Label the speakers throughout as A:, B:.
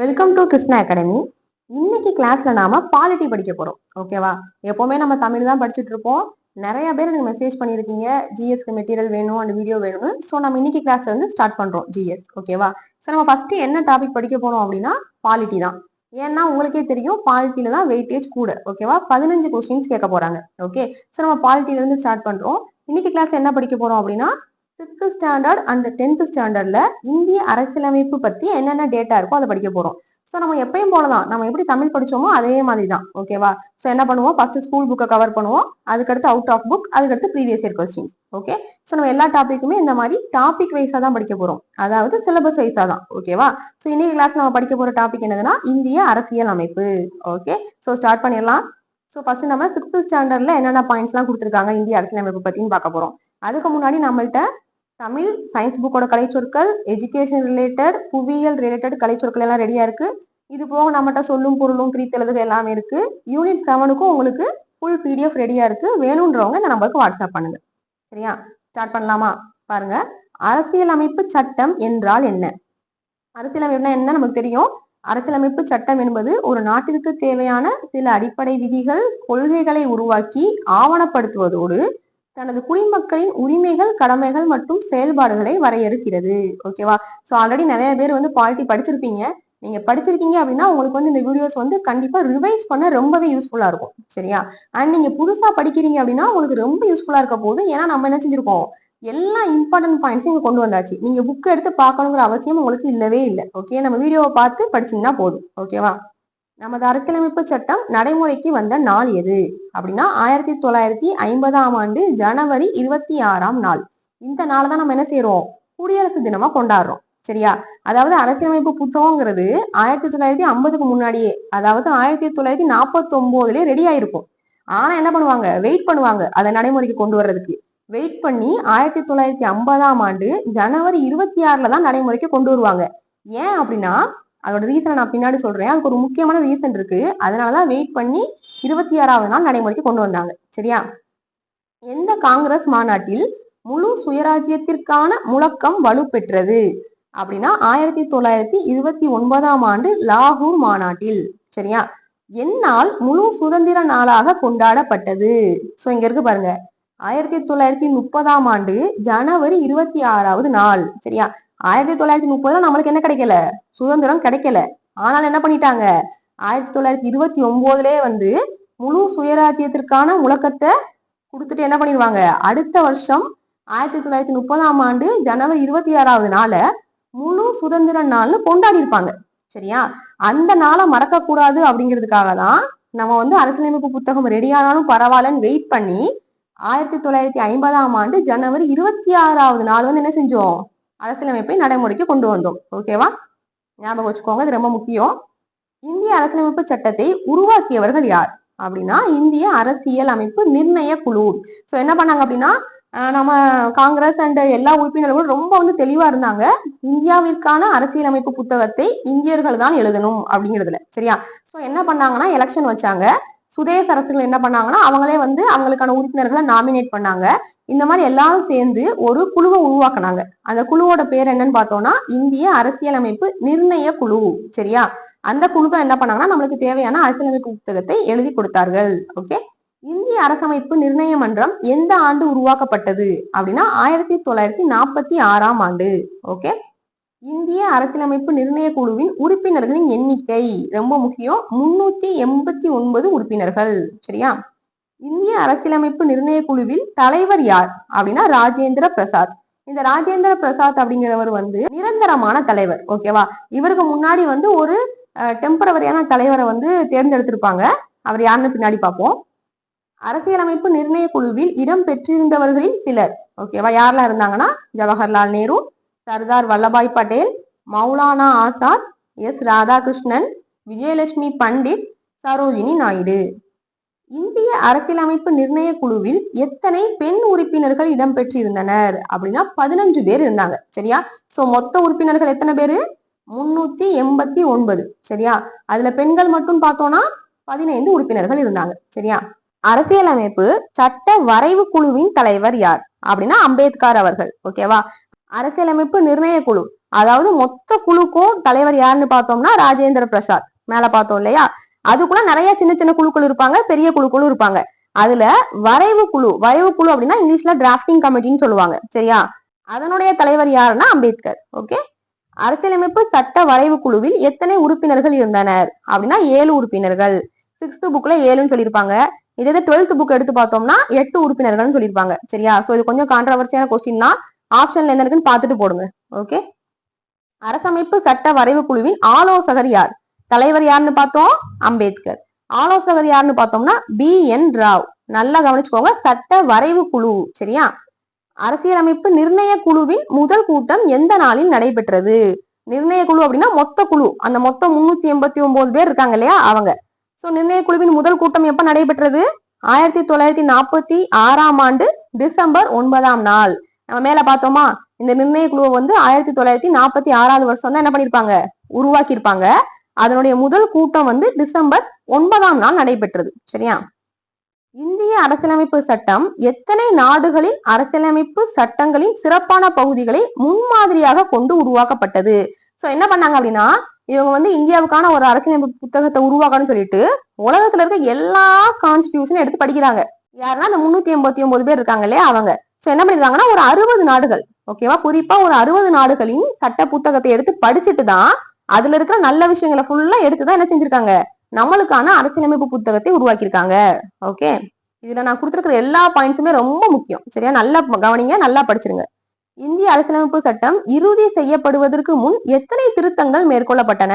A: Welcome to Krishna academy இன்னைக்கு கிளாஸ்ல நாம பாலிட்டி படிக்க போறோம். ஓகேவா எப்பவுமே நம்ம தமிழ் தான் படிச்சுட்டு இருப்போம். நிறைய பேர் எனக்கு மெசேஜ் பண்ணியிருக்கீங்க. ஜிஎஸ்க்கு மெட்டீரியல் வேணும் அண்ட் வீடியோ வேணும்னு. ஸோ நம்ம இன்னைக்கு கிளாஸ்ல இருந்து ஸ்டார்ட் பண்றோம். ஜிஎஸ் ஓகேவா ஸோ நம்ம ஃபர்ஸ்ட் என்ன டாபிக் படிக்க போறோம் அப்படின்னா பாலிட்டி தான். ஏன்னா உங்களுக்கே தெரியும் பாலிட்டியில தான் வெயிட்டேஜ் கூட. ஓகேவா பதினஞ்சு கொஸ்டின்ஸ் கேட்க போறாங்க. ஓகே ஸோ நம்ம பாலிட்டியில இருந்து ஸ்டார்ட் பண்றோம். இன்னைக்கு கிளாஸ் என்ன படிக்க போறோம் அப்படின்னா சிக்ஸ்த் ஸ்டாண்டர்ட் அண்ட் டென்த் ஸ்டாண்டர்ட்ல இந்திய அரசியலமைப்பு பத்தி என்னென்ன டேட்டா இருக்கோ அதை படிக்க போறோம். ஸோ நம்ம எப்பயும் போலதான். நம்ம எப்படி தமிழ் படிச்சோமோ அதே மாதிரி தான் ஓகேவா ஸோ என்ன பண்ணுவோம்? ஃபர்ஸ்ட் ஸ்கூல் புக்கை கவர் பண்ணுவோம். அதுக்கடுத்து அவுட் ஆஃப் புக் அதுக்கடுத்து previous year questions okay so நம்ம எல்லா டாப்பிக்குமே இந்த மாதிரி டாபிக் வைஸா தான் படிக்க போறோம். அதாவது சிலபஸ் வைஸா தான். ஓகேவா ஸோ இன்னைக்கு கிளாஸ் நம்ம படிக்க போற டாபிக் என்னதுன்னா இந்திய அரசியல் அமைப்பு ஓகே ஸோ ஸ்டார்ட் பண்ணிடலாம். ஸோ ஃபர்ஸ்ட் நம்ம சிக்ஸ்த் ஸ்டாண்டர்ட்ல என்னென்ன பாயிண்ட்ஸ்லாம் கொடுத்துருக்காங்க இந்திய அரசியலமைப்பு பத்தின்னு பார்க்க போறோம். அதுக்கு முன்னாடி நம்மள்ட்ட தமிழ் சயின்ஸ் புக்கோட கலைச்சொற்கள் எஜுகேஷன் ரிலேட்டட் புவியியல் ரிலேட்டட் கலைச்சொற்கள் எல்லாம் ரெடியா இருக்கு. இது போக நம்மகிட்ட சொல்லும் பொருளும் பிரித்தெழுதுக எல்லாமே இருக்கு. யூனிட் செவனுக்கும் உங்களுக்கு ஃபுல் பிடிஎஃப் ரெடியா இருக்கு. வேணுன்றவங்க இந்த நம்பருக்கு வாட்ஸ்அப் பண்ணுங்க. சரியா? ஸ்டார்ட் பண்ணலாமா? பாருங்க. அரசியலமைப்பு சட்டம் என்றால் என்ன? அரசியலமைப்புனா என்ன? நமக்கு தெரியும். அரசியலமைப்பு சட்டம் என்பது ஒரு நாட்டிற்கு தேவையான சில அடிப்படை விதிகள் கொள்கைகளை உருவாக்கி ஆவணப்படுத்துவதோடு தனது குடிமக்களின் உரிமைகள் கடமைகள் மற்றும் செயல்பாடுகளை வரையறுக்கிறது. ஓகேவா ஸோ ஆல்ரெடி நிறைய பேர் வந்து பாலிட்டி படிச்சிருப்பீங்க. நீங்க படிச்சிருக்கீங்க அப்படின்னா உங்களுக்கு வந்து இந்த வீடியோஸ் வந்து கண்டிப்பா ரிவைஸ் பண்ண ரொம்பவே யூஸ்ஃபுல்லா இருக்கும். சரியா? அண்ட் நீங்க புதுசா படிக்கிறீங்க அப்படின்னா உங்களுக்கு ரொம்ப யூஸ்ஃபுல்லா இருக்க போகுது. ஏன்னா நம்ம என்ன செஞ்சிருக்கோம்? எல்லா இம்பார்ட்டன்ட் பாயிண்ட்ஸும் இங்க கொண்டு வந்தாச்சு. நீங்க புக் எடுத்து பார்க்கணுங்கிற அவசியம் உங்களுக்கு இல்லவே இல்லை. ஓகே நம்ம வீடியோவை பார்த்து படிச்சீங்கன்னா போதும். ஓகேவா நமது அரசியலமைப்பு சட்டம் நடைமுறைக்கு வந்த நாள் எது? அப்படின்னா ஆயிரத்தி தொள்ளாயிரத்தி ஐம்பதாம் ஆண்டு ஜனவரி இருபத்தி ஆறாம் நாள். இந்த நாள் தான் நம்ம என்ன செய்யறோம் குடியரசு தினமா கொண்டாடுறோம். சரியா? அதாவது அரசியலமைப்பு புத்தகங்கிறது ஆயிரத்தி தொள்ளாயிரத்தி ஐம்பதுக்கு முன்னாடியே அதாவது ஆயிரத்தி தொள்ளாயிரத்தி நாற்பத்தி ஒன்பதுலயே ரெடி ஆயிருக்கும். ஆனா என்ன பண்ணுவாங்க? வெயிட் பண்ணுவாங்க அதை நடைமுறைக்கு கொண்டு வர்றதுக்கு. வெயிட் பண்ணி ஆயிரத்தி தொள்ளாயிரத்தி ஐம்பதாம் ஆண்டு ஜனவரி இருபத்தி ஆறுல தான் நடைமுறைக்கு கொண்டு வருவாங்க. ஏன் அப்படின்னா அதோட ரீசனை நான் பின்னாடி சொல்றேன். அதுக்கு ஒரு முக்கியமான ரீசன் இருக்கு. அதனாலதான் வெயிட் பண்ணி இருபத்தி ஆறாவது நாள் நடைமுறைக்கு கொண்டு வந்தாங்க. சரியா? எந்த காங்கிரஸ் மாநாட்டில் முழு சுயராஜ்யத்திற்கான முழக்கம் வலுப்பெற்றது? அப்படின்னா ஆயிரத்தி தொள்ளாயிரத்தி இருபத்தி ஒன்பதாம் ஆண்டு லாகூர் மாநாட்டில். சரியா? எந்நாள் முழு சுதந்திர நாளாக கொண்டாடப்பட்டது. சோ இங்க இருக்கு பாருங்க. ஆயிரத்தி தொள்ளாயிரத்தி முப்பதாம் ஆண்டு ஜனவரி இருபத்தி ஆறாவது நாள். சரியா? ஆயிரத்தி தொள்ளாயிரத்தி முப்பதுல நம்மளுக்கு என்ன கிடைக்கல? சுதந்திரம் கிடைக்கல. ஆனால் என்ன பண்ணிட்டாங்க? ஆயிரத்தி தொள்ளாயிரத்தி இருபத்தி ஒன்பதுலயே வந்து முழு சுயராஜ்யத்திற்கான முழக்கத்தை கொடுத்துட்டு என்ன பண்ணிடுவாங்க அடுத்த வருஷம் ஆயிரத்தி தொள்ளாயிரத்தி முப்பதாம் ஆண்டு ஜனவரி இருபத்தி ஆறாவது நாள முழு சுதந்திர நாள்னு கொண்டாடி இருப்பாங்க சரியா? அந்த நாளை மறக்க கூடாது அப்படிங்கிறதுக்காக தான் நம்ம வந்து அரசியலமைப்பு புத்தகம் ரெடி ஆனாலும் பரவாயில்லன்னு வெயிட் பண்ணி ஆயிரத்தி தொள்ளாயிரத்தி ஐம்பதாம் ஆண்டு ஜனவரி இருபத்தி ஆறாவது நாள் வந்து என்ன செஞ்சோம்? அரசியலமைப்பை நடைமுறைக்கு கொண்டு வந்தோம். ஓகேவா ஞாபகம் வச்சுக்கோங்க இது ரொம்ப முக்கியம். இந்திய அரசியலமைப்பு சட்டத்தை உருவாக்கியவர்கள் யார்? அப்படின்னா இந்திய அரசியல் அமைப்பு நிர்ணய குழு. ஸோ என்ன பண்ணாங்க அப்படின்னா நம்ம காங்கிரஸ் அண்ட் எல்லா உறுப்பினர்களும் ரொம்ப வந்து தெளிவா இருந்தாங்க. இந்தியாவிற்கான அரசியலமைப்பு புத்தகத்தை இந்தியர்கள் தான் எழுதணும் அப்படிங்கிறதுல. சரியா? ஸோ என்ன பண்ணாங்கன்னா எலெக்ஷன் வச்சாங்க. சுதேச அரசுகள் என்ன பண்ணாங்கன்னா அவங்களே வந்து அவங்களுக்கான உறுப்பினர்களை நாமினேட் பண்ணாங்க. இந்த மாதிரி எல்லாரும் சேர்ந்து ஒரு குழுவை உருவாக்குனாங்க. அந்த குழுவோட பேர் என்னன்னு பார்த்தோம்னா இந்திய அரசியலமைப்பு நிர்ணய குழு சரியா? அந்த குழு தான் என்ன பண்ணாங்கன்னா நம்மளுக்கு தேவையான அரசியலமைப்பு புத்தகத்தை எழுதி கொடுத்தார்கள். ஓகே இந்திய அரசமைப்பு நிர்ணய மன்றம் எந்த ஆண்டு உருவாக்கப்பட்டது அப்படின்னா ஆயிரத்தி தொள்ளாயிரத்தி நாற்பத்தி ஆறாம் ஆண்டு. ஓகே இந்திய அரசியலமைப்பு நிர்ணய குழுவின் உறுப்பினர்களின் எண்ணிக்கை. ரொம்ப முக்கியம். முன்னூத்தி எண்பத்தி ஒன்பது உறுப்பினர்கள். சரியா? இந்திய அரசியலமைப்பு நிர்ணய குழுவில் தலைவர் யார்? அப்படின்னா ராஜேந்திர பிரசாத். இந்த ராஜேந்திர பிரசாத் அப்படிங்கிறவர் வந்து நிரந்தரமான தலைவர். ஓகேவா இவருக்கு முன்னாடி வந்து ஒரு டெம்பரவரியான தலைவரை வந்து தேர்ந்தெடுத்திருப்பாங்க. அவர் யாருன்னு பின்னாடி பார்ப்போம். அரசியலமைப்பு நிர்ணய குழுவில் இடம் பெற்றிருந்தவர்களில் சிலர். ஓகேவா யாரெல்லாம் இருந்தாங்கன்னா? ஜவஹர்லால் நேரு சர்தார் வல்லபாய் பட்டேல் மௌலானா ஆசாத் எஸ். ராதாகிருஷ்ணன் விஜயலட்சுமி பண்டிட் சரோஜினி நாயுடு. இந்திய அரசியலமைப்பு நிர்ணய குழுவில் எத்தனை பெண் உறுப்பினர்கள் இடம்பெற்றிருந்தனர்? அப்படின்னா பதினஞ்சு பேர் இருந்தாங்க. சரியா? சோ மொத்த உறுப்பினர்கள் எத்தனை பேரு? முன்னூத்தி எண்பத்தி ஒன்பது. சரியா? அதுல பெண்கள் மட்டும் பார்த்தோம்னா பதினைந்து உறுப்பினர்கள் இருந்தாங்க. சரியா? அரசியலமைப்பு சட்ட வரைவு குழுவின் தலைவர் யார்? அப்படின்னா அம்பேத்கர் அவர்கள். ஓகேவா? அரசியலமைப்பு நிர்ணய குழு. அதாவது மொத்த குழுக்கும் தலைவர் யாருன்னு பார்த்தோம்னா ராஜேந்திர பிரசாத். மேல பார்த்தோம் இல்லையா? அதுக்குள்ள நிறைய சின்ன சின்ன குழுக்கள் இருப்பாங்க பெரிய குழுக்களும் இருப்பாங்க. அதுல வரைவு குழு வரைவு குழு அப்படின்னா இங்கிலீஷ்ல டிராப்டிங் கமிட்டின்னு சொல்லுவாங்க. சரியா? அதனுடைய தலைவர் யாருன்னா அம்பேத்கர். ஓகே? அரசியலமைப்பு சட்ட வரைவு குழுவில் எத்தனை உறுப்பினர்கள் இருந்தனர்? அப்படின்னா ஏழு உறுப்பினர்கள். சிக்ஸ்த் புக்ல ஏழுன்னு சொல்லியிருப்பாங்க. இதே டுவெல்த் புக் எடுத்து பார்த்தோம்னா எட்டு உறுப்பினர்கள்னு சொல்லியிருப்பாங்க. சரியா? சோ இது கொஞ்சம் கான்ட்ரவர்சியான கொஸ்டின் தான். ஆப்ஷன்ல என்ன இருக்குன்னு பார்த்துட்டு போடுங்க. ஓகே அரசமைப்பு சட்ட வரைவு குழுவின் ஆலோசகர் யார்? தலைவர் யாருன்னு பார்த்தோம்? அம்பேத்கர். ஆலோசகர் யாருன்னு பார்த்தோம்னா பி என் ராவ். நல்லா கவனிச்சுக்கோங்க சட்ட வரைவு குழு சரியா? அரசியலமைப்பு நிர்ணய குழுவின் முதல் கூட்டம் எந்த நாளில் நடைபெற்றது? நிர்ணய குழு அப்படின்னா மொத்த குழு. அந்த மொத்தம் முன்னூத்தி எண்பத்தி ஒன்பது பேர் இருக்காங்க இல்லையா? அவங்க. சோ நிர்ணய குழுவின் முதல் கூட்டம் எப்ப நடைபெற்றது? ஆயிரத்தி தொள்ளாயிரத்தி நாற்பத்தி ஆறாம் ஆண்டு டிசம்பர் ஒன்பதாம் நாள். நம்ம மேல பார்த்தோமா இந்த நிர்ணய குழுவை வந்து ஆயிரத்தி தொள்ளாயிரத்தி நாற்பத்தி ஆறாவது வருஷம் தான் என்ன பண்ணிருப்பாங்க உருவாக்கி இருப்பாங்க அதனுடைய முதல் கூட்டம் வந்து டிசம்பர் ஒன்பதாம் நாள் நடைபெற்றது. சரியா? இந்திய அரசியலமைப்பு சட்டம் எத்தனை நாடுகளின் அரசியலமைப்பு சட்டங்களின் சிறப்பான பகுதிகளை முன்மாதிரியாக கொண்டு உருவாக்கப்பட்டது? சோ என்ன பண்ணாங்க அப்படின்னா இவங்க வந்து இந்தியாவுக்கான ஒரு அரசியலமைப்பு புத்தகத்தை உருவாக்கணும்னு சொல்லிட்டு உலகத்துல இருக்க எல்லா கான்ஸ்டியூஷனும் எடுத்து படிக்கிறாங்க. யாருன்னா அந்த முன்னூத்தி எண்பத்தி ஒன்பது பேர் இருக்காங்க இல்லையா அவங்க. ஸோ என்ன பண்ணிருக்காங்கன்னா ஒரு அறுபது நாடுகள் ஓகேவா குறிப்பா ஒரு அறுபது நாடுகளின் சட்ட புத்தகத்தை எடுத்து படிச்சுட்டு தான் அதுல இருக்கிற நல்ல விஷயங்களை ஃபுல்லா எடுத்துதான் என்ன செஞ்சிருக்காங்க? நம்மளுக்கான அரசியலமைப்பு புத்தகத்தை உருவாக்கியிருக்காங்க ஓகே இதுல நான் கொடுத்துருக்கிற எல்லா பாயிண்ட்ஸுமே ரொம்ப முக்கியம் சரியா? நல்லா கவனிங்க நல்லா படிச்சிருங்க. இந்திய அரசியலமைப்பு சட்டம் இறுதி செய்யப்படுவதற்கு முன் எத்தனை திருத்தங்கள் மேற்கொள்ளப்பட்டன?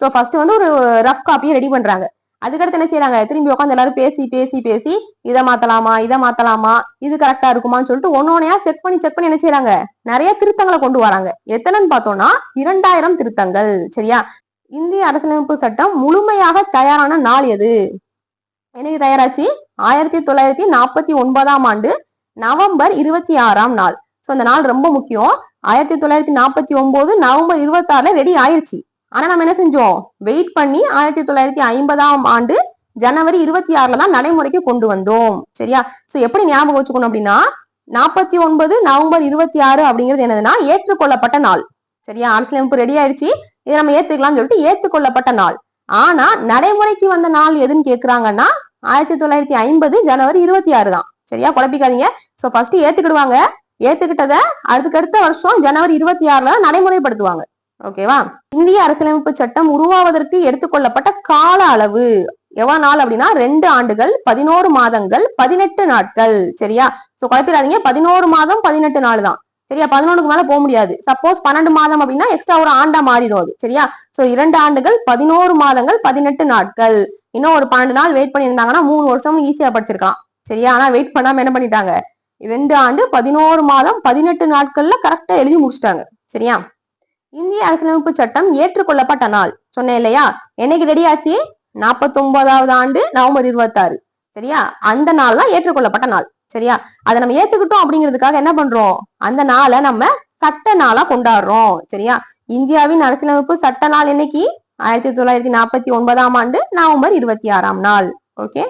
A: சோ ஃபர்ஸ்ட் வந்து ஒரு ரஃப் காப்பியை ரெடி பண்றாங்க. அதுக்கடுத்து என்ன செய்யறாங்க திரும்பி உட்காந்து எல்லாரும் பேசி பேசி பேசி இதை மாத்தலாமா இதை மாத்தலாமா இது கரெக்டா இருக்குமான்னு சொல்லிட்டு ஒன்னொன்னையா செக் பண்ணி செக் பண்ணி என்ன செய்யறாங்க நிறைய திருத்தங்களை கொண்டு வராங்க. எத்தனைன்னு பார்த்தோம்னா இரண்டாயிரம் திருத்தங்கள். சரியா? இந்திய அரசியலமைப்பு சட்டம் முழுமையாக தயாரான நாள் எது? எனக்கு தயாராச்சு? ஆயிரத்தி தொள்ளாயிரத்தி நாற்பத்தி ஒன்பதாம் ஆண்டு நவம்பர் இருபத்தி ஆறாம் நாள். சோ அந்த நாள் ரொம்ப முக்கியம். ஆயிரத்தி தொள்ளாயிரத்தி நாற்பத்தி ஒன்பது நவம்பர் இருபத்தி ஆறுல ரெடி ஆயிருச்சு. ஆனா நம்ம என்ன செஞ்சோம்? வெயிட் பண்ணி ஆயிரத்தி தொள்ளாயிரத்தி ஐம்பதாம் ஆண்டு ஜனவரி இருபத்தி ஆறுல தான் நடைமுறைக்கு கொண்டு வந்தோம். சரியா? சோ எப்படி ஞாபகம் வச்சுக்கணும் அப்படின்னா நாற்பத்தி ஒன்பது நவம்பர் இருபத்தி ஆறு அப்படிங்கிறது என்னதுன்னா ஏற்றுக்கொள்ளப்பட்ட நாள். சரியா? ஆட்சியமைப்பு ரெடி ஆயிடுச்சு. இதை நம்ம ஏத்துக்கலாம்னு சொல்லிட்டு ஏற்றுக்கொள்ளப்பட்ட நாள். ஆனா நடைமுறைக்கு வந்த நாள் எதுன்னு கேக்குறாங்கன்னா ஆயிரத்தி தொள்ளாயிரத்தி ஐம்பது ஜனவரி இருபத்தி ஆறு தான். சரியா? குழப்பிக்காதீங்க. So first ஏத்துக்கிடுவாங்க. ஏத்துக்கிட்டத அடுத்த வருஷம் ஜனவரி இருபத்தி ஆறுல நடைமுறைப்படுத்துவாங்க. ஓகேவா இந்திய அரசியலமைப்பு சட்டம் உருவாவதற்கு எடுத்துக்கொள்ளப்பட்ட கால அளவு. எவ்வளவு நாள் அப்படின்னா? ரெண்டு ஆண்டுகள் பதினோரு மாதங்கள் பதினெட்டு நாட்கள். சரியா? சோ குழப்பிடாதீங்க. பதினோரு மாதம் பதினெட்டு நாள் தான். சரியா? பதினொன்றுக்கு மேல போக முடியாது. சப்போஸ் பன்னெண்டு மாதம் அப்படின்னா எக்ஸ்ட்ரா ஒரு ஆண்டா மாறிடும் அது. சரியா? சோ இரண்டு ஆண்டுகள் பதினோரு மாதங்கள் பதினெட்டு நாட்கள். இன்னும் ஒரு பன்னெண்டு நாள் வெயிட் பண்ணியிருந்தாங்கன்னா மூணு வருஷம் ஈஸியா படிச்சிருக்கலாம். சரியா? ஆனா வெயிட் பண்ணாம என்ன பண்ணிட்டாங்க? ரெண்டு ஆண்டு பதினோரு மாதம் பதினெட்டு நாட்கள்ல கரெக்டா எழுதி முடிச்சிட்டாங்க. சரியா? இந்திய அரசியலமைப்பு சட்டம் ஏற்றுக்கொள்ளப்பட்ட நாள். சொன்னேன் இல்லையா? என்னைக்கு ரெடியாச்சு நாற்பத்தி ஒன்பதாவது ஆண்டு நவம்பர் இருபத்தாறு. சரியா? அந்த நாள் தான் ஏற்றுக்கொள்ளப்பட்ட நாள். சரியா? அதை நம்ம ஏத்துக்கிட்டோம் அப்படிங்கிறதுக்காக என்ன பண்றோம்? அந்த நாளை நம்ம சட்ட நாளா கொண்டாடுறோம். சரியா? இந்தியாவின் அரசியலமைப்பு சட்ட நாள் என்னைக்கு? ஆயிரத்தி தொள்ளாயிரத்தி நாற்பத்தி ஒன்பதாம் ஆண்டு நவம்பர் இருபத்தி ஆறாம் நாள். ஓகே?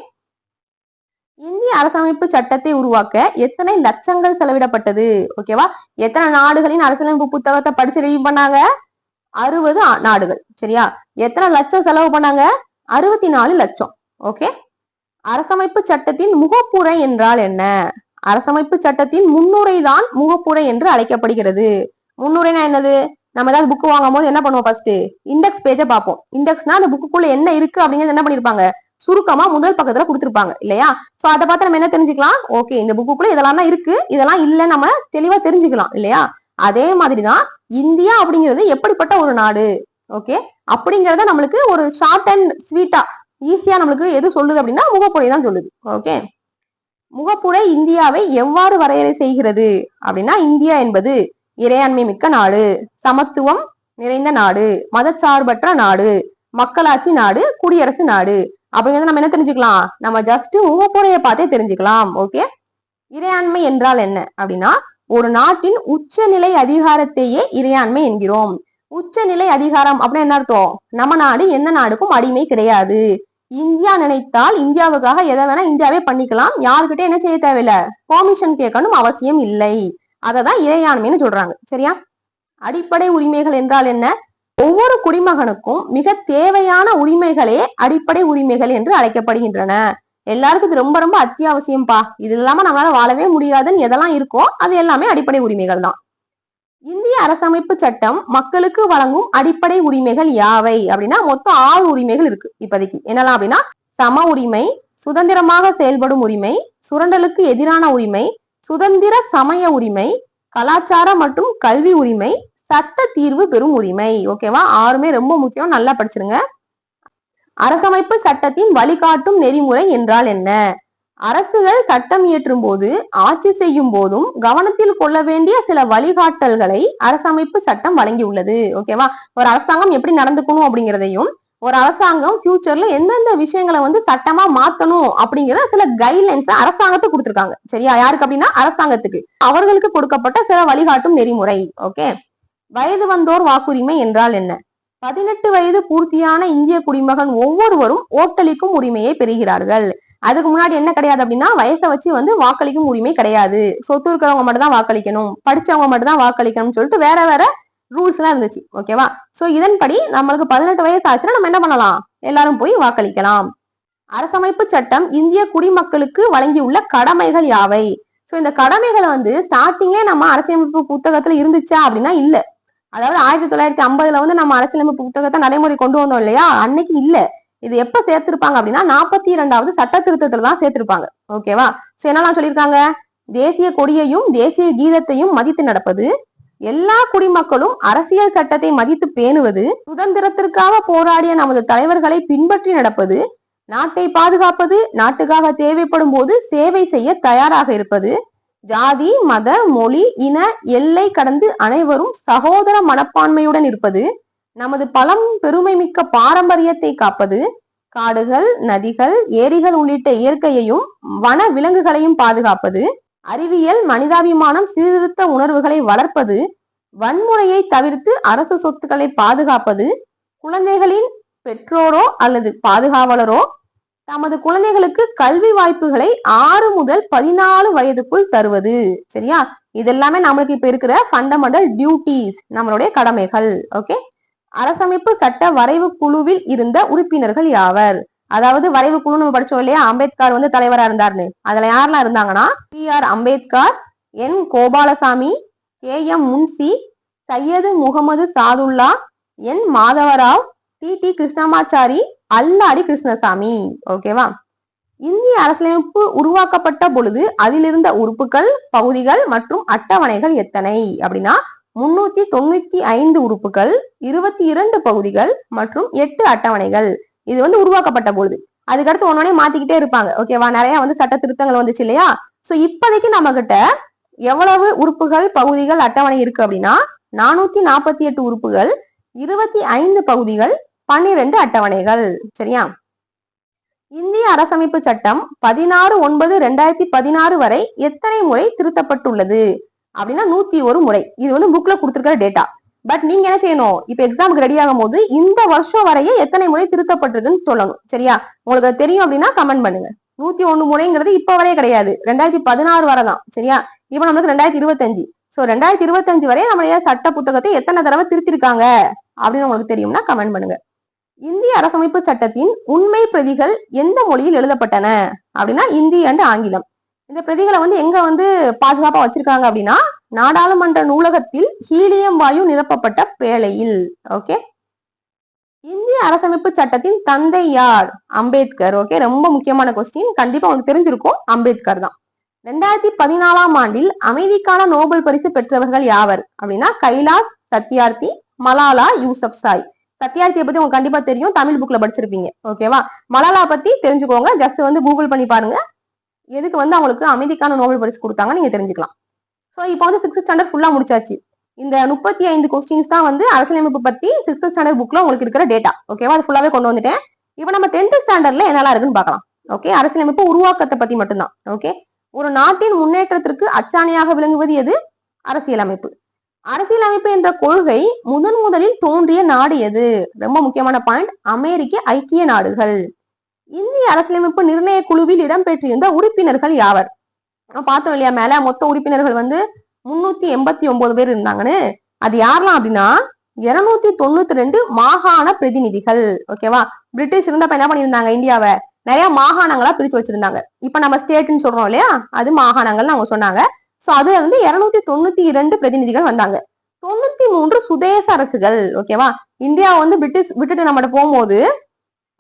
A: இந்திய அரசமைப்பு சட்டத்தை உருவாக்க எத்தனை லட்சங்கள் செலவிடப்பட்டது? ஓகேவா எத்தனை நாடுகளின் அரசியலமைப்பு புத்தகத்தை படிச்சு ரெடி பண்ணாங்க? அறுபது நாடுகள். சரியா? எத்தனை லட்சம் செலவு பண்ணாங்க? அறுபத்தி நாலு லட்சம். ஓகே அரசமைப்பு சட்டத்தின் முகப்புரை என்றால் என்ன? அரசமைப்பு சட்டத்தின் முன்னுரை தான் முகப்புரை என்று அழைக்கப்படுகிறது. முன்னுரைனா என்னது? நம்ம ஏதாவது புக் வாங்கும் போது என்ன பண்ணுவோம் ஃபர்ஸ்ட் இண்டெக்ஸ் பேஜை பார்ப்போம். இண்டெக்ஸ்னா அந்த புக்குள்ள என்ன இருக்கு அப்படிங்கிறது என்ன பண்ணிருப்பாங்க? சுருக்கமா முதல் பக்கத்துல கொடுத்துருப்பாங்க இல்லையா? சோ அதை பார்த்து நம்ம என்ன தெரிஞ்சுக்கலாம்? ஓகே இந்த புக்குக்குள்ள இதெல்லாம் தான் இருக்கு. இதெல்லாம் இல்ல நம்ம தெளிவா தெரிஞ்சுக்கலாம் இல்லையா? அதே மாதிரிதான் இந்தியா அப்படிங்கிறது எப்படிப்பட்ட ஒரு நாடு? ஓகே அப்படிங்கறத நம்மளுக்கு ஒரு ஷார்ட் அண்ட் ஸ்வீட்டா ஈஸியா நம்மளுக்கு எது சொல்லுது அப்படின்னா முகப்புரை தான் சொல்லுது. ஓகே முகப்புரை இந்தியாவை எவ்வாறு வரையறை செய்கிறது? அப்படின்னா இந்தியா என்பது இறையாண்மை மிக்க நாடு சமத்துவம் நிறைந்த நாடு மதச்சார்பற்ற நாடு மக்களாட்சி நாடு குடியரசு நாடு. அப்படிங்கறத நம்ம என்ன தெரிஞ்சுக்கலாம்? நம்ம ஜஸ்ட் முகப்புரையை பார்த்தே தெரிஞ்சுக்கலாம் ஓகே இறையாண்மை என்றால் என்ன? அப்படின்னா ஒரு நாட்டின் உச்சநிலை அதிகாரத்தையே இறையாண்மை என்கிறோம். உச்சநிலை அதிகாரம் அப்படின்னு என்ன அர்த்தம்? நம்ம நாடு எந்த நாடுக்கும் அடிமை கிடையாது. இந்தியா நினைத்தால் இந்தியாவுக்காக எதை வேணா இந்தியாவே பண்ணிக்கலாம். யாருக்கிட்டே என்ன செய்ய தேவையில்ல? பெர்மிஷன் கேட்கணும் அவசியம் இல்லை. அததான் இறையாண்மைன்னு சொல்றாங்க. சரியா? அடிப்படை உரிமைகள் என்றால் என்ன? ஒவ்வொரு குடிமகனுக்கும் மிக தேவையான உரிமைகளே அடிப்படை உரிமைகள் என்று அழைக்கப்படுகின்றன. எல்லாருக்கும் இது ரொம்ப ரொம்ப அத்தியாவசியம்பா. இது இல்லாம நம்மளால வாழவே முடியாதுன்னு எதெல்லாம் இருக்கோ அது எல்லாமே அடிப்படை உரிமைகள் தான். இந்திய அரசமைப்பு சட்டம் மக்களுக்கு வழங்கும் அடிப்படை உரிமைகள் யாவை? அப்படின்னா மொத்தம் ஆறு உரிமைகள் இருக்கு இப்போதைக்கு. என்னலாம் அப்படின்னா சம உரிமை சுதந்திரமாக செயல்படும் உரிமை சுரண்டலுக்கு எதிரான உரிமை சுதந்திர சமய உரிமை கலாச்சார மற்றும் கல்வி உரிமை சட்ட தீர்வு பெறும் உரிமை. ஓகேவா ஆறுமே ரொம்ப முக்கியம். நல்லா படிச்சிருங்க. அரசமைப்பு சட்டத்தின் வழிகாட்டும் நெறிமுறை என்றால் என்ன? அரசுகள் சட்டம் இயற்றும் போது ஆட்சி செய்யும் போதும் கவனத்தில் கொள்ள வேண்டிய சில வழிகாட்டல்களை அரசமைப்பு சட்டம் வழங்கியுள்ளது. ஓகேவா ஒரு அரசாங்கம் எப்படி நடந்துக்கணும் அப்படிங்கிறதையும் ஒரு அரசாங்கம் ஃபியூச்சர்ல எந்தெந்த விஷயங்களை வந்து சட்டமா மாத்தணும் அப்படிங்கிற சில கைட்லைன்ஸ் அரசாங்கத்துக்கு கொடுத்துருக்காங்க. சரியா? யாருக்கு அப்படின்னா அரசாங்கத்துக்கு. அவர்களுக்கு கொடுக்கப்பட்ட சில வழிகாட்டும் நெறிமுறை. ஓகே வயது வந்தோர் வாக்குரிமை என்றால் என்ன? பதினெட்டு வயது பூர்த்தியான இந்திய குடிமகன் ஒவ்வொருவரும் ஓட்டளிக்கும் உரிமையை பெறுகிறார்கள். அதுக்கு முன்னாடி என்ன கிடையாது அப்படின்னா வயசை வச்சு வந்து வாக்களிக்கும் உரிமை கிடையாது. சொத்து இருக்கிறவங்க மட்டும் தான் வாக்களிக்கணும் படிச்சவங்க மட்டும் தான் வாக்களிக்கணும்னு சொல்லிட்டு வேற வேற ரூல்ஸ் எல்லாம் இருந்துச்சு. ஓகேவா சோ இதன்படி நம்மளுக்கு பதினெட்டு வயசு ஆச்சுன்னா நம்ம என்ன பண்ணலாம்? எல்லாரும் போய் வாக்களிக்கலாம். அரசமைப்பு சட்டம் இந்திய குடிமக்களுக்கு வழங்கியுள்ள கடமைகள் யாவை? சோ இந்த கடமைகளை வந்து ஸ்டார்டிங்கே நம்ம அரசியலமைப்பு புத்தகத்துல இருந்துச்சா அப்படின்னா இல்ல. அதாவது ஆயிரத்தி தொள்ளாயிரத்தி ஐம்பதுல வந்து நம்ம அரசியலமைப்பு புத்தகத்தை நடைமுறை கொண்டு வந்தோம் இல்லையா? அன்னைக்கு இல்ல. இது எப்ப சேர்த்திருப்பாங்க அப்படின்னா நாற்பத்தி இரண்டாவது சட்ட திருத்தத்துல தான் சேர்த்திருப்பாங்க. ஓகேவா சோ என்னெல்லாம் சொல்லியிருக்காங்க? தேசிய கொடியையும் தேசிய கீதத்தையும் மதித்து நடப்பது எல்லா குடிமக்களும் அரசியல் சட்டத்தை மதித்து பேணுவது சுதந்திரத்திற்காக போராடிய நமது தலைவர்களை பின்பற்றி நடப்பது நாட்டை பாதுகாப்பது நாட்டுக்காக தேவைப்படும் போது சேவை செய்ய தயாராக இருப்பது ஜாதி மத மொழி இன எல்லை கடந்து அனைவரும் சகோதர மனப்பான்மையுடன் இருப்பது நமது பழம் பெருமை மிக்க பாரம்பரியத்தை காப்பது காடுகள் நதிகள் ஏரிகள் உள்ளிட்ட இயற்கையையும் வன விலங்குகளையும் பாதுகாப்பது அறிவியல் மனிதாபிமானம் சீர்திருத்த உணர்வுகளை வளர்ப்பது வன்முறையை தவிர்த்து அரசு சொத்துக்களை பாதுகாப்பது குழந்தைகளின் பெற்றோரோ அல்லது பாதுகாவலரோ தமது குழந்தைகளுக்கு கல்வி வாய்ப்புகளை ஆறு முதல் பதினாலு வயதுக்குள் தருவது. சரியா? இதெல்லாமே நம்மளுக்கு இப்ப இருக்கிற ஃபண்டமெண்டல் டியூட்டிஸ் நம்மளுடைய கடமைகள். ஓகே அரசமைப்பு சட்ட வரைவு குழுவில் இருந்த உறுப்பினர்கள் யாவர்? அதாவது வரைவு குழு நம்ம படிச்சோம் இல்லையா? அம்பேத்கர் வந்து தலைவரா இருந்தார்னு. அதுல யாரெல்லாம் இருந்தாங்கன்னா B R Ambedkar N Gopalaswami K M Munshi Syed Muhammad Saadulla N Madhava Rao T T Krishnamachari Alladi Krishnaswami. ஓகேவா இந்திய அரசியலமைப்பு உருவாக்கப்பட்ட பொழுது அதிலிருந்த உறுப்புகள் பகுதிகள் மற்றும் அட்டவணைகள் எத்தனை? அப்படின்னா முன்னூத்தி தொண்ணூத்தி ஐந்து உறுப்புகள் இருபத்தி இரண்டு பகுதிகள் மற்றும் எட்டு அட்டவணைகள். இது வந்து உருவாக்கப்பட்ட பொழுது. அதுக்கடுத்து ஒன்னொன்னே மாத்திக்கிட்டே இருப்பாங்க. ஓகேவா நிறைய வந்து சட்ட திருத்தங்கள் வந்துச்சு இல்லையா? சோ இப்போதைக்கு நம்ம கிட்ட எவ்வளவு உறுப்புகள் பகுதிகள் அட்டவணை இருக்கு அப்படின்னா நானூத்தி நாற்பத்தி எட்டு உறுப்புகள் இருபத்தி ஐந்து பகுதிகள் பன்னிரண்டு அட்டவணைகள் சரியா? இந்திய அரசமைப்பு சட்டம் பதினாறு ஒன்பது ரெண்டாயிரத்தி பதினாறு வரை எத்தனை முறை திருத்தப்பட்டுள்ளது? அப்படின்னா நூத்தி ஒரு முறை. இது வந்து புக்ல கொடுத்துருக்கிற டேட்டா பட் நீங்க என்ன செய்யணும்? இப்ப எக்ஸாமுக்கு ரெடி ஆகும் போது இந்த வருஷம் வரையே எத்தனை முறை திருத்தப்பட்டதுன்னு சொல்லணும் சரியா? உங்களுக்கு தெரியும் அப்படின்னா கமெண்ட் பண்ணுங்க. நூத்தி ஒண்ணு முறைங்கிறது இப்ப வரையே கிடையாது. ரெண்டாயிரத்தி பதினாறு வரை தான் சரியா? இப்ப நம்மளுக்கு ரெண்டாயிரத்தி இருபத்தஞ்சு. சோ ரெண்டாயிரத்தி இருபத்தஞ்சு வரை நம்மளுடைய சட்ட புத்தகத்தை எத்தனை தடவை திருத்திருக்காங்க? அப்படின்னு உங்களுக்கு தெரியும்னா கமெண்ட் பண்ணுங்க. இந்திய அரசமைப்பு சட்டத்தின் உண்மை பிரதிகள் எந்த மொழியில் எழுதப்பட்டன? அப்படின்னா இந்தி அண்ட் ஆங்கிலம். இந்த பிரதிகளை வந்து எங்க வந்து பாதுகாப்பா வச்சிருக்காங்க அப்படின்னா நாடாளுமன்ற நூலகத்தில் ஹீலியம் வாயு நிரப்பப்பட்ட பேழையில் ஓகே இந்திய அரசமைப்பு சட்டத்தின் தந்தை யார்? அம்பேத்கர். ஓகே ரொம்ப முக்கியமான கொஸ்டின் கண்டிப்பா உங்களுக்கு தெரிஞ்சிருக்கும். அம்பேத்கர் தான். ரெண்டாயிரத்தி பதினாலாம் ஆண்டில் அமைதிக்கான நோபல் பரிசு பெற்றவர்கள் யாவர்? அப்படின்னா கைலாஸ் சத்யார்த்தி மலாலா யூசப் சாய் சத்யார்த்தியை பத்தி உங்களுக்கு கண்டிப்பா தெரியும். தமிழ் புக்ல படிச்சிருப்பீங்க. ஓகேவா மலாலா பத்தி தெரிஞ்சுக்கோங்க. ஜஸ்ட் வந்து கூகுள் பண்ணி பாருங்க. எதுக்கு வந்து அவங்களுக்கு அமைதிக்கான நோபல் பரிசு கொடுத்தாங்க நீங்க தெரிஞ்சுக்கலாம். ஸோ இப்போ வந்து சிக்ஸ்த் ஸ்டாண்டர்ட் ஃபுல்லா முடிச்சாச்சு. இந்த முப்பத்தி ஐந்து கொஸ்டின்ஸ் தான் வந்து அரசியலமைப்பு பத்தி சிக்ஸ்த் ஸ்டாண்டர்ட் புக்ல உங்களுக்கு இருக்கிற டேட்டா ஓகேவா அது ஃபுல்லாவே கொண்டு வந்துட்டேன். இப்போ நம்ம டென்த் ஸ்டாண்டர்ட்ல என்னெல்லாம் இருக்குன்னு பார்க்கலாம். ஓகே அரசியலமைப்பு உருவாக்கத்தை பத்தி மட்டும்தான். ஓகே ஒரு நாட்டின் முன்னேற்றத்திற்கு அச்சாணியாக விளங்குவது எது? அரசியலமைப்பு. அரசியலமைப்பு என்ற கொள்கை முதன் முதலில் தோன்றிய நாடு எது? ரொம்ப முக்கியமான பாயிண்ட் அமெரிக்க ஐக்கிய நாடுகள். இந்திய அரசியலமைப்பு நிர்ணய குழுவில் இடம்பெற்றிருந்த உறுப்பினர்கள் யாவர்? நம்ம பார்த்தோம் இல்லையா மேல? மொத்த உறுப்பினர்கள் வந்து முன்னூத்தி எண்பத்தி ஒன்பது பேர் இருந்தாங்கன்னு. அது யாரெல்லாம் அப்படின்னா இருநூத்தி தொண்ணூத்தி ரெண்டு மாகாண பிரதிநிதிகள். ஓகேவா பிரிட்டிஷ் இருந்தப்ப என்ன பண்ணியிருந்தாங்க இந்தியாவை? நிறைய மாகாணங்களா பிரிச்சு வச்சிருந்தாங்க. இப்ப நம்ம ஸ்டேட்னு சொல்றோம் இல்லையா? அது மாகாணங்கள்னு அவங்க சொன்னாங்க. சோ அது வந்து இருநூத்தி தொண்ணூத்தி இரண்டு பிரதிநிதிகள் வந்தாங்க. தொண்ணூத்தி மூன்று சுதேச அரசுகள் ஓகேவா இந்தியா வந்து பிரிட்டிஷ் விட்டுட்டு நம்மகிட்ட போகும்போது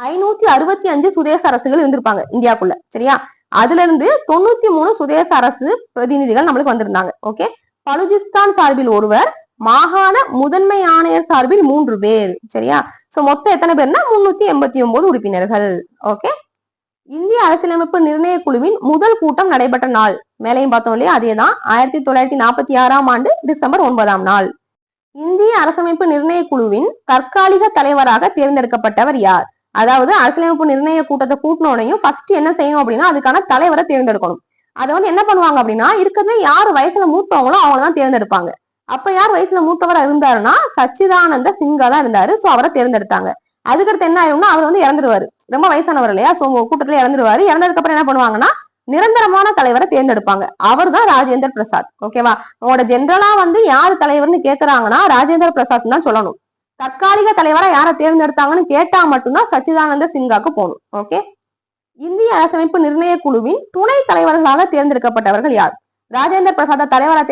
A: ஐநூத்தி அறுபத்தி அஞ்சு சுதேச அரசுகள் இருந்திருப்பாங்க இந்தியாக்குள்ள சரியா? அதுல இருந்து தொண்ணூத்தி மூணு சுதேச அரசு பிரதிநிதிகள் நம்மளுக்கு வந்திருந்தாங்க ஓகே பலுஜிஸ்தான் சார்பில் ஒருவர் மாகாண முதன்மை ஆணையர் சார்பில் மூன்று பேர் சரியா? சோ மொத்தம் எத்தனை பேர்னா? முன்னூத்தி எண்பத்தி ஒன்பது உறுப்பினர்கள் ஓகே இந்திய அரசியலமைப்பு நிர்ணய குழுவின் முதல் கூட்டம் நடைபெற்ற நாள். மேலையும் பார்த்தோம் இல்லையா? அதேதான் ஆயிரத்தி தொள்ளாயிரத்தி நாற்பத்தி ஆறாம் ஆண்டு டிசம்பர் ஒன்பதாம் நாள். இந்திய அரசமைப்பு நிர்ணய குழுவின் தற்காலிக தலைவராக தேர்ந்தெடுக்கப்பட்டவர் யார்? அதாவது அரசியலமைப்பு நிர்ணய கூட்டத்தை கூட்டினோடையும் ஃபர்ஸ்ட் என்ன செய்யணும் அப்படின்னா அதுக்கான தலைவரை தேர்ந்தெடுக்கணும். அதை வந்து என்ன பண்ணுவாங்க அப்படின்னா இருக்கிறது யார் வயசுல மூத்தவங்களோ அவங்க தான் தேர்ந்தெடுப்பாங்க. அப்ப யார் வயசுல மூத்தவரா இருந்தாருன்னா சச்சிதானந்த சிங்கா தான் இருந்தாரு. சோ அவரை தேர்ந்தெடுத்தாங்க. அதுக்கடுத்து என்ன ஆயிரும்னா அவர் வந்து இறந்துருவாரு. ரொம்ப வயசானவர் இல்லையா? சோ கூட்டத்துல இறந்துருவாரு. இறந்ததுக்கு அப்புறம் என்ன பண்ணுவாங்கன்னா நிரந்தரமான தலைவரை தேர்ந்தெடுப்பாங்க. அவர் தான் ராஜேந்திர பிரசாத். ஓகேவா உங்களோட ஜென்ரலா வந்து யார் தலைவர்னு கேக்குறாங்கன்னா ராஜேந்திர பிரசாத் தான் சொல்லணும். தற்காலிக தலைவரா யாரை தேர்ந்தெடுத்தாங்கன்னு கேட்டா மட்டும்தான் சச்சிதானந்த சிங்காக்கு போகணும். ஓகே இந்திய அரசமைப்பு நிர்ணய குழுவின் துணை தலைவர்களாக தேர்ந்தெடுக்கப்பட்டவர்கள் யார்? ராஜேந்திர பிரசாத தலைவரா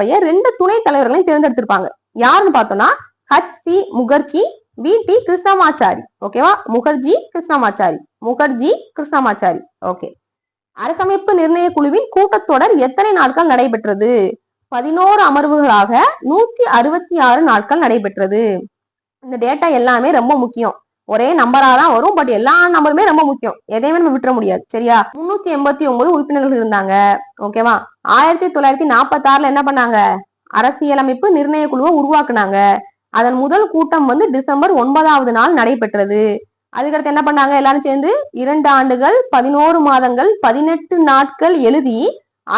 A: பையன் ரெண்டு துணை தலைவர்களையும் தேர்ந்தெடுத்திருப்பாங்க. யாருன்னு பார்த்தோம்னா H C Mukherjee V T Krishnamachari. ஓகேவா முகர்ஜி கிருஷ்ணமாச்சாரி. முகர்ஜி கிருஷ்ணமாச்சாரி. ஓகே அரசமைப்பு நிர்ணய குழுவின் கூட்டத்தொடர் எத்தனை நாட்கள் நடைபெற்றது? பதினோரு அமர்வுகளாக நூத்தி அறுபத்தி ஆறு நாட்கள் நடைபெற்றது. இந்த டேட்டா எல்லாமே ரொம்ப முக்கியம். ஒரே நம்பரா தான் வரும் பட் எல்லா நம்பருமே ரொம்ப முக்கியம். எதையுமே நம்ம விட்டுற முடியாது. சரியா? முன்னூத்தி எண்பத்தி ஒன்பது உறுப்பினர்கள் இருந்தாங்க. ஓகேவா ஆயிரத்தி தொள்ளாயிரத்தி நாற்பத்தி ஆறுல என்ன பண்ணாங்க? அரசியலமைப்பு நிர்ணய குழுவை உருவாக்குனாங்க. அதன் முதல் கூட்டம் வந்து டிசம்பர் ஒன்பதாவது நாள் நடைபெற்றது. அதுக்கடுத்து என்ன பண்ணாங்க? எல்லாரும் சேர்ந்து இரண்டு ஆண்டுகள் பதினோரு மாதங்கள் பதினெட்டு நாட்கள் எழுதி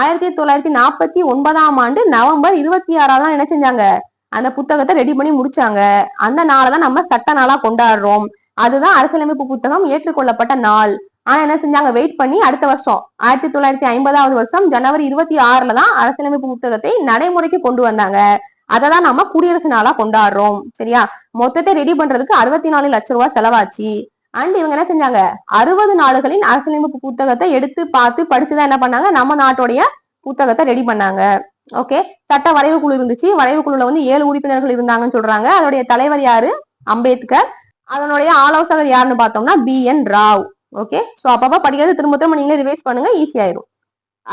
A: ஆயிரத்தி தொள்ளாயிரத்தி நாற்பத்தி ஒன்பதாம் ஆண்டு நவம்பர் இருபத்தி ஆறாவது என்ன செஞ்சாங்க? அந்த புத்தகத்தை ரெடி பண்ணி முடிச்சாங்க. அந்த நாளை தான் நம்ம சட்ட நாளா கொண்டாடுறோம். அதுதான் அரசியலமைப்பு புத்தகம் ஏற்றுக்கொள்ளப்பட்ட நாள். ஆனா என்ன செஞ்சாங்க? வெயிட் பண்ணி அடுத்த வருஷம் ஆயிரத்தி தொள்ளாயிரத்தி ஐம்பதாவது வருஷம் ஜனவரி இருபத்தி ஆறுல தான் அரசியலமைப்பு புத்தகத்தை நடைமுறைக்கு கொண்டு வந்தாங்க. அதை தான் நம்ம குடியரசு நாளா கொண்டாடுறோம். சரியா? மொத்தத்தை ரெடி பண்றதுக்கு அறுபத்தி நாலு லட்சம் ரூபாய் செலவாச்சு. அண்ட் இவங்க என்ன செஞ்சாங்க? அறுபது நாடுகளின் அரசியலமைப்பு புத்தகத்தை எடுத்து பார்த்து படிச்சுதான் என்ன பண்ணாங்க? நம்ம நாட்டுடைய புத்தகத்தை ரெடி பண்ணாங்க. ஓகே சட்ட வரைவு குழு இருந்துச்சு. வரைவு குழுல வந்து ஏழு உறுப்பினர்கள் இருந்தாங்கன்னு சொல்றாங்க. அதோடைய தலைவர் யாரு? அம்பேத்கர். அதனுடைய ஆலோசகர் யாருன்னு பார்த்தோம்னா B N Rau. Okay so அப்பப்ப படிக்கிறது திரும்ப திரும்ப நீங்களே ரிவைஸ் பண்ணுங்க. ஈஸி ஆயிரும்.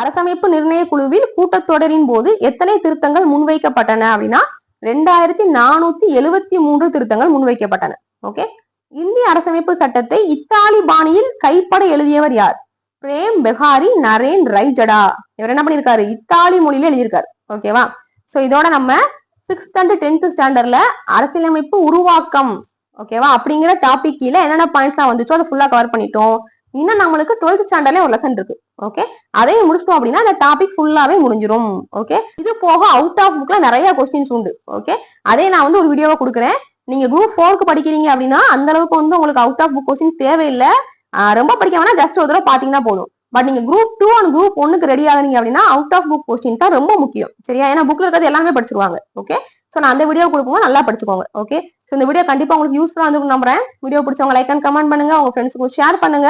A: அரசமைப்பு நிர்ணய குழுவில் கூட்டத்தொடரின் போது எத்தனை திருத்தங்கள் முன்வைக்கப்பட்டன அப்படின்னா ரெண்டாயிரத்தி நானூத்தி எழுவத்தி மூன்று திருத்தங்கள் முன்வைக்கப்பட்டன. ஓகே இந்திய அரசமைப்பு சட்டத்தை இத்தாலி பாணியில் கைப்பட எழுதியவர் யார்? பிரேம் பெஹாரி நரேன் ரைஜடா. இவர் என்ன பண்ணிருக்காரு? இத்தாலி மொழியில எழுதியிருக்காரு. ஓகேவா சோ இதோட நம்ம சிக்ஸ்த் அண்ட் டென்த் ஸ்டாண்டர்ட்ல அரசியலமைப்பு உருவாக்கம். ஓகேவா அப்படிங்கிற டாபிக் கீழே என்னென்ன பாயிண்ட்ஸ் வந்துச்சோ அதை ஃபுல்லா கவர் பண்ணிட்டோம். இன்னும் நம்மளுக்கு டுவெல்த் ஸ்டாண்டர்ட்ல ஒரு லெசன் இருக்கு. ஓகே அதையும் முடிச்சிட்டோம் அப்படின்னா அந்த டாபிக் ஃபுல்லாவே முடிஞ்சிடும் ஓகே இது போக அவுட் ஆஃப் புக்ல நிறைய கொஸ்டின்ஸ் உண்டு. ஓகே அதே நான் வந்து ஒரு வீடியோவை கொடுக்குறேன். நீங்க குரூப் ஃபோருக்கு படிக்கிறீங்க அப்படின்னா அந்த அளவுக்கு வந்து உங்களுக்கு அவுட் ஆஃப் புக் கொஸ்டின்ஸ் தேவையில்லை. ரொம்ப படிக்க வேணா ஜஸ்ட் ஒரு தடவை பாத்தீங்கன்னா போதும். பட் நீங்க குரூப் டூ அண்ட் குரூப் ஒன்னுக்கு ரெடி ஆகுறீங்க அப்படின்னா அவுட் ஆஃப் புக் கொஸ்டின் தான் ரொம்ப முக்கியம். சரியா? ஏன்னா புக்ல இருக்கிறது எல்லாமே படிச்சிருவாங்க. ஓகே ஸோ நான் அந்த வீடியோ கொடுக்கும்போது நல்லா படிச்சுக்கோங்க. ஓகே ஸோ இந்த வீடியோ கண்டிப்பாக உங்களுக்கு யூஸ்ஃபுல்லாக வந்து நம்புறேன். வீடியோ பிடிச்சவங்க லைக் அண்ட் கமெண்ட் பண்ணுங்க. உங்க ஃப்ரெண்ட்ஸுக்கு ஷேர் பண்ணுங்க.